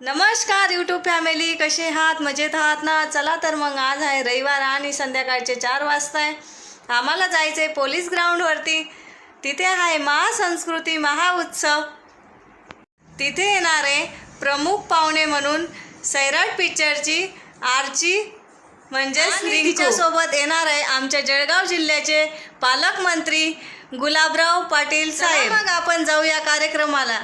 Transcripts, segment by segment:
नमस्कार YouTube family कसे आहात? मजेत आहात ना? चला तर मग आज आहे रविवार आणि संध्याकाळचे चार वाजता आहे. आम्हाला जायचं आहे पोलीस ग्राउंडवरती तिथे आहे महासंस्कृती महाउत्सव. तिथे येणारे प्रमुख पाहुणे म्हणून सैराट पिक्चरची आरची म्हणजेच रिंकीच्या सोबत येणार आहे आमच्या जळगाव जिल्ह्याचे पालकमंत्री गुलाबराव पाटील साहेब. मग आपण जाऊया कार्यक्रमाला.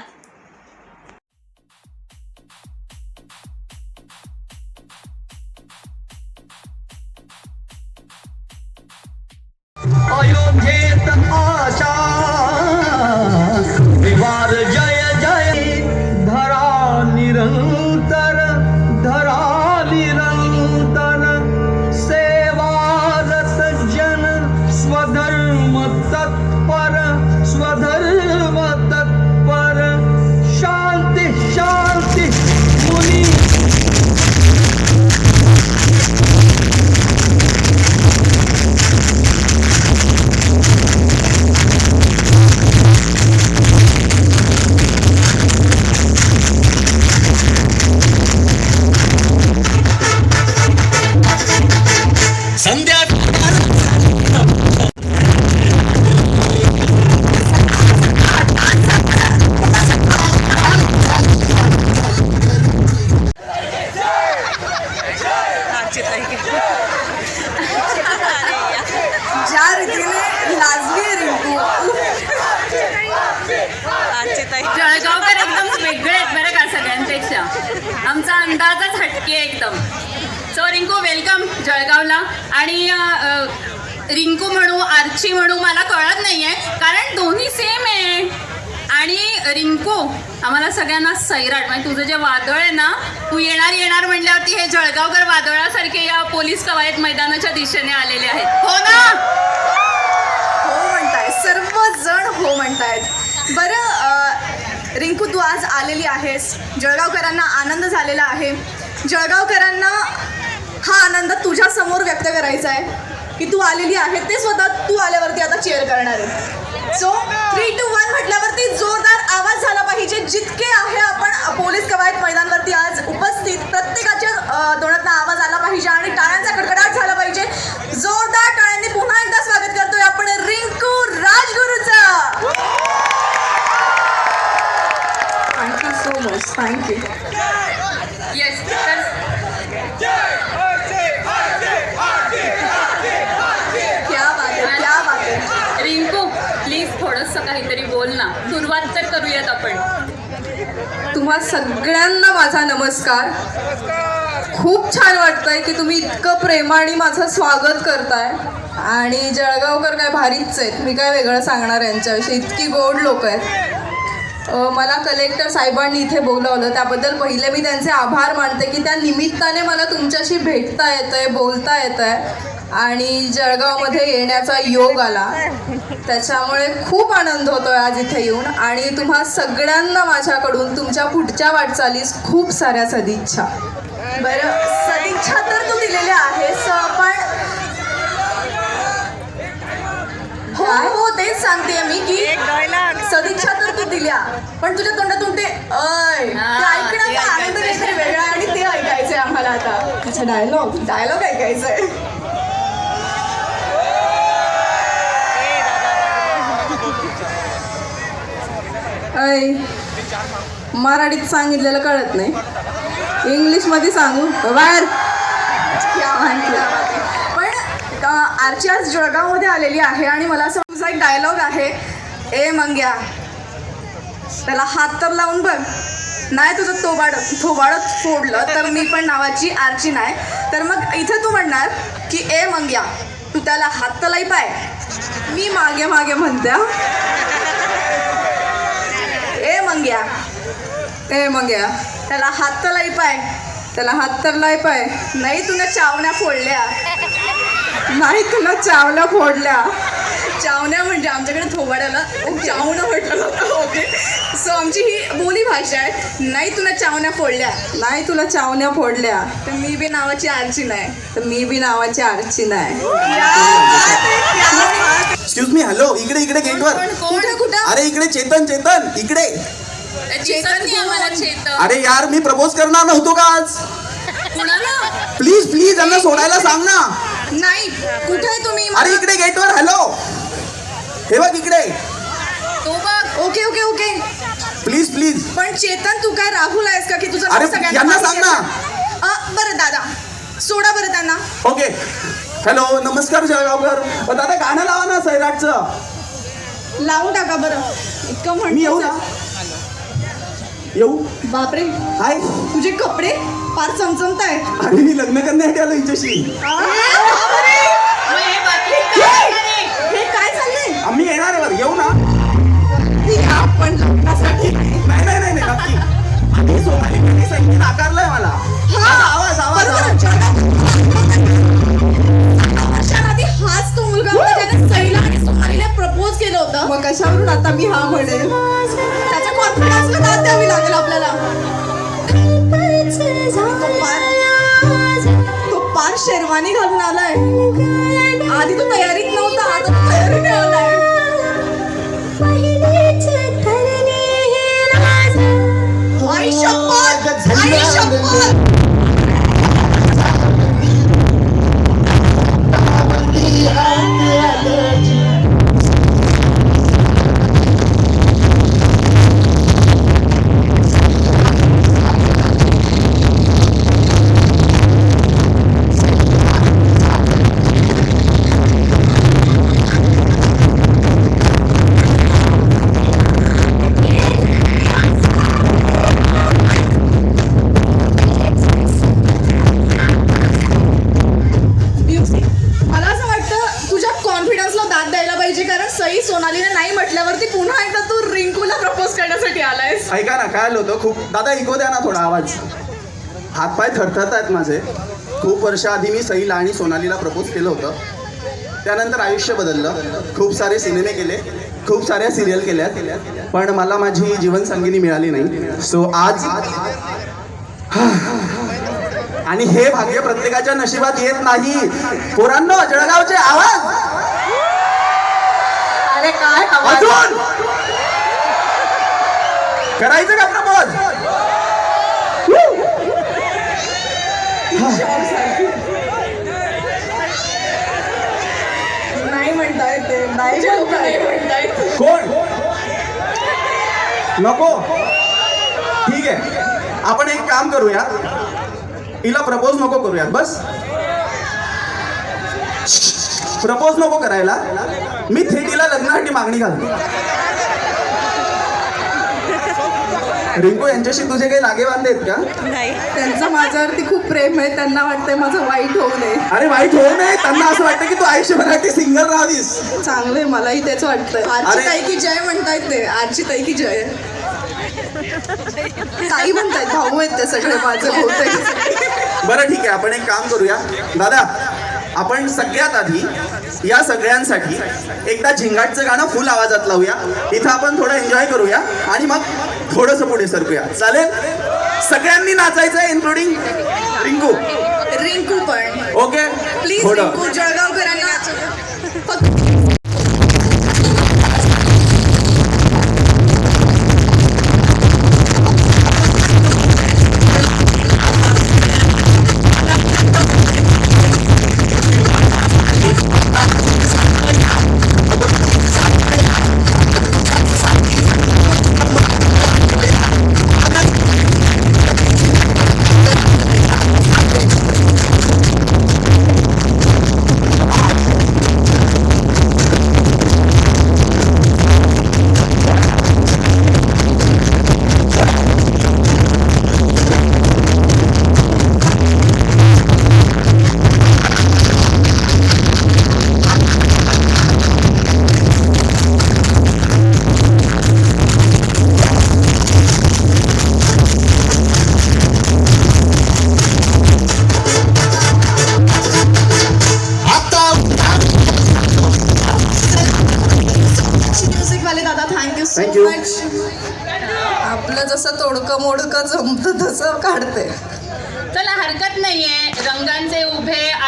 रिंकू वेलकम जळगावला. आणि रिंकू म्हणू आर्ची म्हणू मला कळत नाही आहे कारण दोन्ही सेम आहे. आणि रिंकू आम्हाला सगळ्यांना सैराट म्हणजे तुझं जे वादळ आहे ना तू येणार येणार म्हणल्यावरती हे जळगावकर वादळासारखे या पोलीस कवायत मैदानाच्या दिशेने आलेले आहेत. हो ना? हो म्हणतायत. सर्वजण हो म्हणतायत. बरं रिंकू तू आज आलेली आहेस. जळगावकरांना आनंद झालेला आहे. जळगावकरांना हा आनंद तुझ्या समोर व्यक्त करायचा आहे. की तू आलेली आहे ते स्वतः तू आल्यावरती आता चेअर करणार आहे. सो थ्री टू वन म्हटल्यावरती जोरदार आवाज झाला पाहिजे. जितके आहे आपण पोलीस कवायत मैदानवरती आज उपस्थित प्रत्येकाच्या अं, आवाज आला पाहिजे आणि टाळ्यांचा कडकडाट झाला पाहिजे. जोरदार टाळ्यांनी पुन्हा एकदा स्वागत करतोय आपण Rinku राजगुरूचा. Thank you so much thank you yes तर क्या बात आहे क्या बात आहे रिंकू प्लीज थोडंसं काहीतरी बोल ना सुरुवात तर करूयात आपण तुम्हा सगळ्यांना माझा नमस्कार. खूप छान वाटतंय की तुम्ही इतकं प्रेमाने माझं स्वागत करताय. आणि जळगावकर काय भारीच आहेत. मी काय वेगळं सांगणार यांच्याविषयी? इतकी गोड लोक आहेत. मला कलेक्टर साहेबांनी इथे बोलावलं. त्याबद्दल पहिले मी त्यांचे आभार मानते की त्या निमित्ताने मला तुमच्याशी भेटता येतं आहे बोलता येतं आहे आणि जळगावमध्ये येण्याचा योग आला. त्याच्यामुळे खूप आनंद होतोय आज इथे येऊन. आणि तुम्हा सगळ्यांना माझ्याकडून तुमच्या पुढच्या वाटचालीस खूप साऱ्या सदिच्छा. बरं सदिच्छा तर तू दिलेल्या आहेस पण हो हो तेच सांगते मी की सदिच्छा तर तू दिल्या पण तुझ्या तोंडातून ते अय ऐकण्याचा आनंद काहीतरी वेगळा आहे आणि ते ऐकायचंय आम्हाला आता. अच्छा डायलॉग डायलॉग ऐकायचंय. अय मराठीत सांगितलेलं कळत नाही. इंग्लिशमध्ये सांगू? बाहेर. पण आरची आज जळगावमध्ये आलेली आहे आणि मला असं तुझा एक डायलॉग आहे. ए मंग्या. त्याला हात तर लावून बघ. नाही तुझं थोबाड थोबाडत फोडलं तर मी पण नावाची आरची नाही. तर मग इथं तू म्हणणार की ए मंग्या तू त्याला हात तर लाई पाय. मी मागे मागे म्हणत्या मंग्या. ए मंग्या त्याला हात तर लाई पाय. त्याला हात तर लाई पाय. नाही तुला चावण्या फोडल्या. नाही तुला चावल्या फोडल्या. चावण्या म्हणजे आमच्याकडे थोबाड्याला चावणं म्हटलं ओके? सो आमची ही बोली भाषा आहे. नाही तुला चावण्या फोडल्या. नाही तुला चावण्या फोडल्या. तर मी बी नावाची आरची नाही. तर मी बी नावाची आरची नाही. एक्सक्यूज मी हॅलो इकडे इकडे गेटवर कुठे कुठं? अरे इकडे चेतन चेतन. इकडे. चेतन अरे यार मी प्रपोज करणार नव्हतो का आज? कुणाला? प्लीज प्लीज यांना सोडायला सांग ना. नाही. कुठे आहे तुम्ही? अरे इकडे गेटवर हॅलो हे बघ इकडे. तो बघ. Okay okay okay. Please please पण चेतन तू काय राहुल आहेस का? की तुझं नाव अरे, सगळ्यांना यांना माहिती सांग आहे? अ, बरं दादा. सोडा बरं त्यांना. ओके हॅलो नमस्कार जळगावकर. दादा गाणं लावा ना सैराटचं. लावून टाका बरं. इतकं मी येऊ ना? येऊ? बापरे. हाय. तुझे कपडे फार चमचमतायत. आणि मी लग्न करण्यासाठी आलो हिच्याशी. हे बाकी काय करणार? हे काय चाललंय? आम्ही येणार आहे बरं. येऊ ना? आपण लग्नासाठी. नाही नाही नाही नाही, नक्की. आणि सोनाली पेटी संगीत नाकारलंय मला. आवाज आवाज आवाज. आधी तो मुलगा सैला आणि प्रपोज केलं होतं. मग कशावरून आता मी हा म्हणेल? त्याच्या कॉन्फिडन्सला दाद द्यावी लागेल आपल्याला. तो पार शेरवानी घालून आलाय. थरथरत आहेत माझे. खूप वर्ष आधी मी सईला आणि सोनालीला प्रपोज केलं होतं. त्यानंतर आयुष्य बदललं. खूप सारे सिनेमे केले. खूप साऱ्या सिरियल केल्यात. पण मला माझी जीवनसंगिनी मिळाली नाही. सो आज आणि हे भाग्य प्रत्येकाच्या नशिबात येत नाही. पोरांनो जळगावचे आवाज! अरे काय करायचं का प्रपोज? नाही म्हणताय ते नाही म्हणताय. कोण? नको. ठीक आहे. आपण एक काम करूया. हिला प्रपोज नको करूयात बस. प्रपोज नको करायला. मी थेट हिला लग्नासाठी मागणी घालतो. रिंकू यांच्याशी तुझे काही लागेबांधे आहेत का? नाही. त्यांचं माझ्यावरती खूप प्रेम आहे. त्यांना वाटतंय माझं वाईट होऊ नये. अरे वाईट होऊ नये? त्यांना असं वाटतं की तू आयुष्यभरासाठी सिंगल राहावीस चांगलंय मलाही तेच वाटतंय. आजची अरे- ताई की जय म्हणतायत ते. आजची ताई की जय. ताई म्हणतायत भाऊ आहेत ते सगळे माझे बहुतेक. बरं ठीक आहे. आपण एक काम करूया. दादा आपण सगळ्यात आधी या सगळ्यांसाठी एकदा झिंगाटचं गाणं फुल आवाजात लावूया. इथं आपण थोडं एन्जॉय करूया. आणि मग थोडंसं पुढे सरकूया. चालेल? सगळ्यांनी नाचायचं आहे इन्क्लुडिंग रिंकू. रिंकू पण. ओके प्लीज जळगावकरांना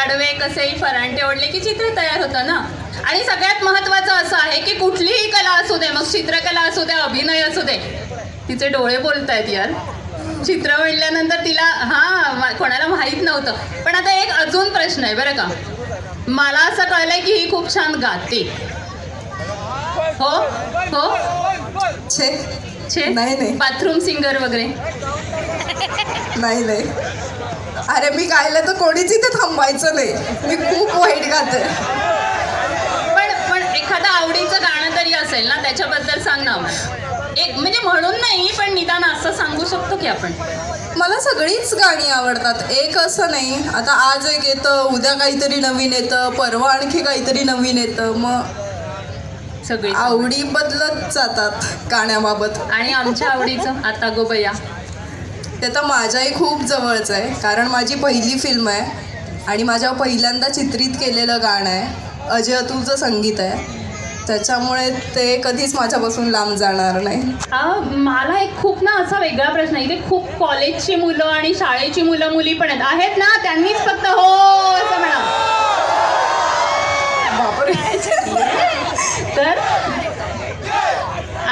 आडवे कसेही फरांटे ओढले की चित्र तयार होतं ना? आणि सगळ्यात महत्वाचं असं आहे की कुठलीही कला असू दे मग चित्रकला असू दे अभिनय असू दे तिचे डोळे बोलतायत यार. चित्र म्हणल्यानंतर तिला हा कोणाला माहीत नव्हतं. पण आता एक अजून प्रश्न आहे बरं का. मला असं कळलंय की ही खूप छान गाते. हो? हो? छे. छे? नाही, नाही. बाथरूम सिंगर वगैरे. नाही नाही. अरे मी गायलं तर कोणीच इथे थांबायचं नाही. मी खूप वाईट गाते. पण पण एखादं आवडीचं गाणं तरी असेल ना त्याच्याबद्दल सांग ना. एक म्हणजे म्हणून नाही पण निदान असं सांगू शकतो की आपण. मला सगळीच गाणी आवडतात. एक असं नाही आता आज एक येतं उद्या काहीतरी नवीन येतं परवा आणखी काहीतरी नवीन येतं मग सगळी आवडी बदलत जातात गाण्याबाबत. आणि आमच्या आवडीचं आता गो बया ते तर माझ्याही खूप जवळचं आहे. कारण माझी पहिली फिल्म आहे आणि माझ्या पहिल्यांदा चित्रित केलेलं गाणं आहे अजय अतुलचं संगीत आहे. त्याच्यामुळे ते कधीच माझ्यापासून लांब जाणार नाही. मला एक खूप ना असा वेगळा प्रश्न आहे. इथे खूप कॉलेजची मुलं आणि शाळेची मुलं मुली पण आहेत. आहेत ना? त्यांनीच फक्त हो असं म्हणा बापरे तर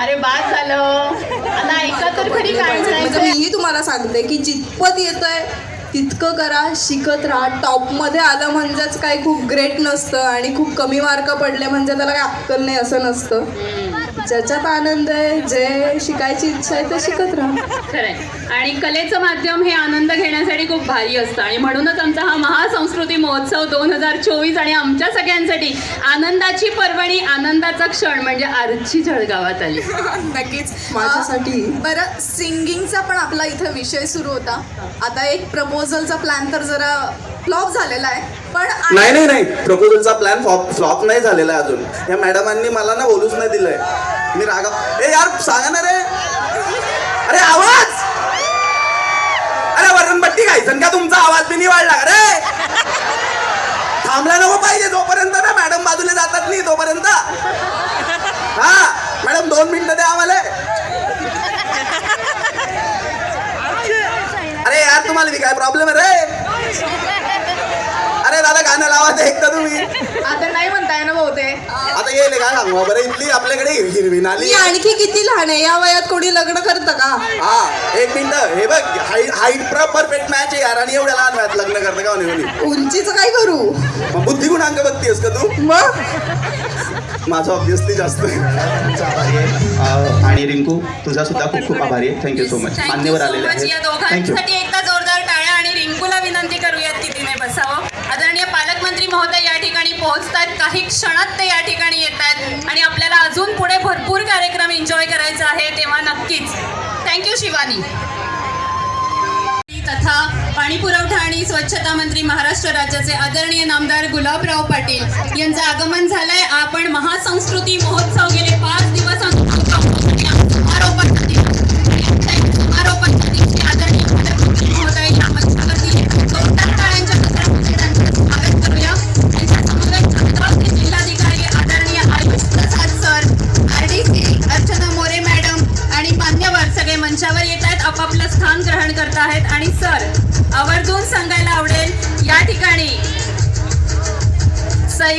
अरे बाद झालं आता ऐका तर खरी काय म्हणजे म्हणायचं? मीही तुम्हाला सांगते की जितपत येत आहे तितकं करा शिकत राहा. टॉपमध्ये आलं म्हणजेच काही खूप ग्रेट नसतं आणि खूप कमी मार्क पडले म्हणजे त्याला काही अक्कल नाही असं नसतं. ज्याच्यात आनंद आहे जे शिकायची इच्छा आहे ते शिकत राहा. खरंय. आणि कलेचं माध्यम हे आनंद घेण्यासाठी खूप भारी असतं. आणि म्हणूनच आमचा हा महासंस्कृती महोत्सव दोन हजार चोवीस आणि आमच्या सगळ्यांसाठी आनंदाची पर्वणी आनंदाचा क्षण म्हणजे आरची जळगावात आली. नक्कीच. माझ्यासाठी. बरं सिंगिंगचा पण आपला इथं विषय सुरू होता. आता एक प्रपोजलचा प्लॅन तर जरा फ्लॉप झालेला आहे. पण नाही नाही नाही. प्रपोजलचा प्लॅन फ्लॉप फ्लॉप नाही झालेला आहे अजून. या मॅडमांनी मला ना बोलूच नाही दिलंय. मी रागा ए यार सांगा ना रे. वरणपट्टी का तुमचा आवाज बी नाही वाढला का रे थांबला नको पाहिजे जोपर्यंत ना मॅडम बाजूला जातात नाही तोपर्यंत. हा मॅडम दोन मिनिटं द्या आम्हाला. अरे यार तुम्हाला मी काय प्रॉब्लेम आहे रे? अरे दादा गाणं लावा एकदा तुम्ही. आता नाही येईल काय सांगू बरं इथली आपल्याकडे हिर- हिरवी नाली मी आणखी किती लहान आहे? या वयात कोणी लग्न करतं का? हा एक मिनिट. हे बघ हाईट हाईट परफेक्ट मॅच आहे यार आणि एवढ्या लहान वयात लग्न करतं का म्हणे कोणी उंचीचं काय करू? मग बुद्धी गुणांक बघतीयस का तू? मग? माझं ऑब्विसली जास्त. आणि रिंकू तुझा सुद्धा खूप खूप आभारी आहे. थँक्यू सो मच मान्यवर आलेले आहेत. थँक्यू दोघांसाठी एकदा जोरदार टाळ्या आणि रिंकूला विनंती करूयात की तिने बसावं. महोदय या ठिकाणी पोहोचतात काही क्षणात ते या ठिकाणी येत आहेत आणि आपल्याला अजून पुढे भरपूर कार्यक्रम एन्जॉय करायचा आहे तेव्हा नक्कीच. Thank you Shivani. तथा पाणी पुरवठा आणि स्वच्छता मंत्री महाराष्ट्र राज्याचे आदरणीय नामदार गुलाबराव पाटील यांचं आगमन झालंय. आपण महासंस्कृती महोत्सव गेले पाच दिवस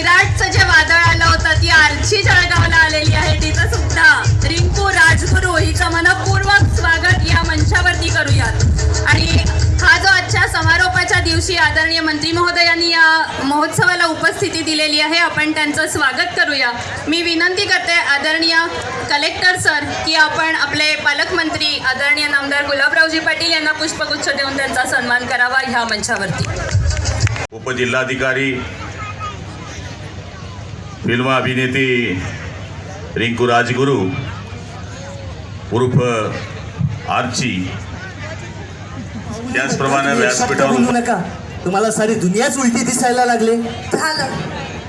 विराटचं जे वादळ आलं होतं ती आरची जळगावला आलेली आहे. तिचं सुद्धा रिंकू राजगुरू हिचं मनपूर्वक स्वागत या मंचावरती करूयात. आणि हा जो आजच्या समारोपाच्या दिवशी आदरणीय मंत्री महोदयांनी या महोत्सवाला उपस्थिती दिलेली आहे आपण त्यांचं स्वागत करूया. मी विनंती करते आदरणीय कलेक्टर सर की आपण आपले पालकमंत्री आदरणीय नामदार गुलाबरावजी पाटील यांना पुष्पगुच्छ देऊन त्यांचा सन्मान करावा ह्या मंचावरती. उपजिल्हाधिकारी फिल्म अभिनेती रिंकू राजगुरू उर्फ आर्ची त्याचप्रमाणे व्यासपीठावर बोलू नका. तुम्हाला सारी दुनियाच उलटी दिसायला लागले. झालं.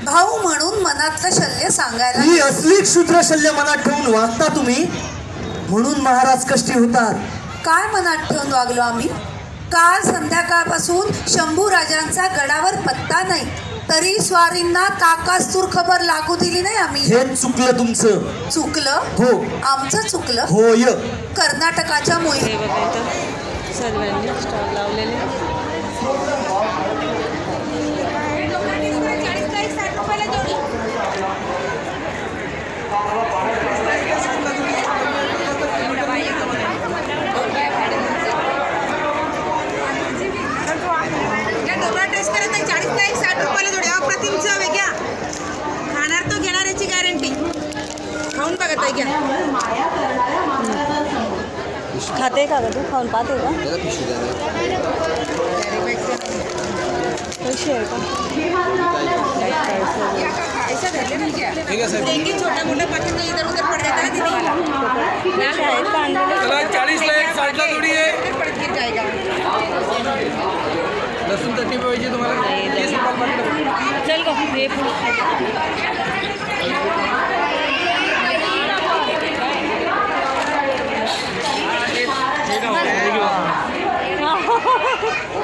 भाऊ म्हणून मनातलं शल्य सांगायला ही असली क्षुद्र शल्य मनात ठेवून वागता तुम्ही? म्हणून महाराज कष्टी होतात. काय मनात ठेवून वागलो आम्ही? काल संध्याकाळपासून शंभू राजांचा गडावर पत्ता नाही. तरी स्वारींना काकास्तूर खबर लागू दिली नाही आम्ही. हे चुकलं तुमचं. चुकलं? हो. आमचं चुकलं? होय. कर्नाटकाच्या मोहिमे सर्वांनी स्टॉल लावलेले. एक साठ रुपयाला जोडी. अप्रतिम चव आहे घ्या. खाणार तो घेणाऱ्याची गॅरंटी खाऊन बघत आहे घ्या. खाते का ग तू? खाऊन पाहते का? कशी आहे का ऐसा धरले नाही घ्या. देंगे छोटा मोठा पाकिट तो इधर उधर पड़ जाता है दीदी कशा आहेत का आणलेले चाळीसला एक साठला जोडी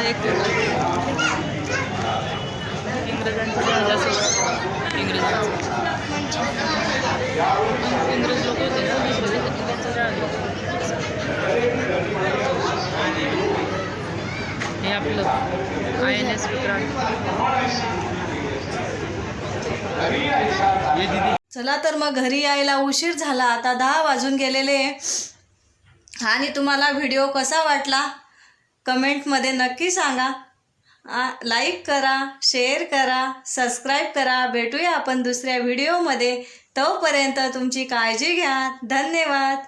आहे पडत आपलं आय एन एस विक्रांत चला तर मग घरी यायला उशीर झाला. आता दहा वाजून गेलेले आहे. आणि तुम्हाला व्हिडिओ कसा वाटला? कमेंटमध्ये नक्की सांगा. लाईक करा शेअर करा सबस्क्राईब करा. भेटूया आपण दुसऱ्या व्हिडिओमध्ये तोपर्यंत तुमची काळजी घ्या. धन्यवाद.